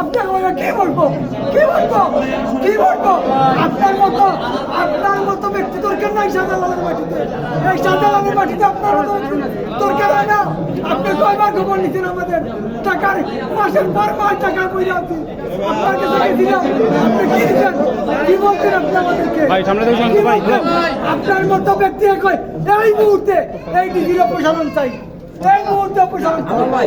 আপনার ওরা কি বলব কি বলব কি বলব আপনার মতো আপনার মতো ব্যক্তি দরকার নাই শাহজালালের মাটিতে এই শাহজালালের মাটিতে আপনার মতো দরকার হয় না আপনি কয়বার খবর নিচ্ছেন আমাদের টাকার মাসের পর মাস টাকা বই আছি আপনার কাছে গেছিলাম আপনি কি দিচ্ছেন কি বলছেন আমাদেরকে? আপনার মতো ব্যক্তি কয় এই মুহূর্তে এই ডিজির প্রসারণ চাই এই মুহূর্তে প্রসারণ চাই